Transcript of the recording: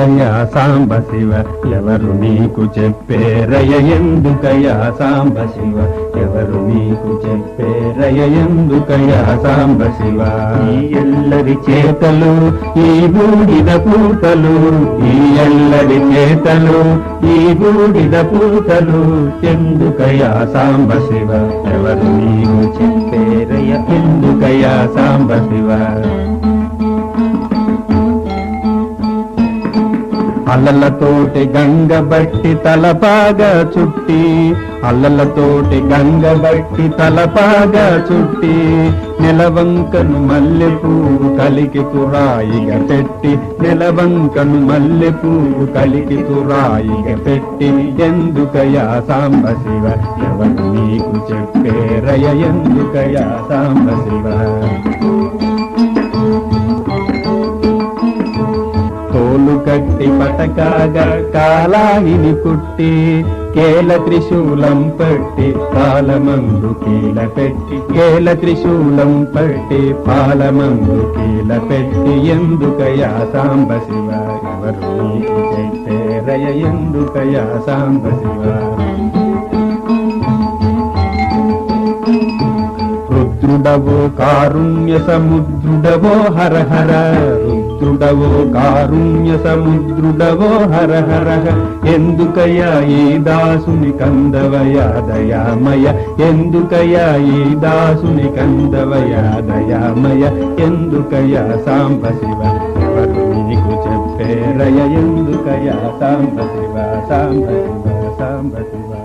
ఎందుకయ్యా సాంబ శివ? ఎవరు నీకు చెప్పేరయ ఎందుకయ్యా సాంబ శివ? ఎవరు నీకు చెప్పేరయ ఎందుకయ్యా సాంబ శివ? ఈ ఎల్లరి చేతలు ఈ బూడిద పూతలు ఈ ఎల్లరి చేతలు ఈ బూడిద పూతలు ఎందుకయ్యా సాంబ శివ? ఎవరు నీకు చెప్పేరయ ఎందుకయ్యా సాంబ శివ? అల్లలతోటి గంగ బట్టి తలపాగా చుట్టి అల్లలతోటి గంగ బట్టి తలపాగా చుట్టి నెలవంకను మల్లె కలికి తురాయిగా పెట్టి నెలవంకను మల్లె కలికి తురాయిగా పెట్టి ఎందుకయా సాంబ శివ ఎవరు నీకు చెప్పేరయ ఎందుకయా సాంబ శివ తోలు పటకాగా కాలాయిని కుట్టి కేల త్రిశూలం పట్టి పాలమందు కీల పెట్టి కేల త్రిశూలం పట్టి పాలమందు కీల పెట్టి ఎందుకయా సాంబ శివ? ఎవరు నీకు ఎందుకయా సాంబ శివ? రుద్రుడవో కారుణ్య సముద్రుడవో హర హర. రుద్రుడవో కారుణ్య సముద్రుడవో హర హర. ఎందుకయ్యా ఈ దాసుని కందవయా దయామయ? ఎందుకయ్యా ఈ దాసుని కందవయా దయామయ? ఎందుకయ్యా సాంబ శివ? ఎవరు నీకు చెప్పేరయ ఎందుకయ్యా సాంబ శివ? సాంబ శివ? సాంబ శివ?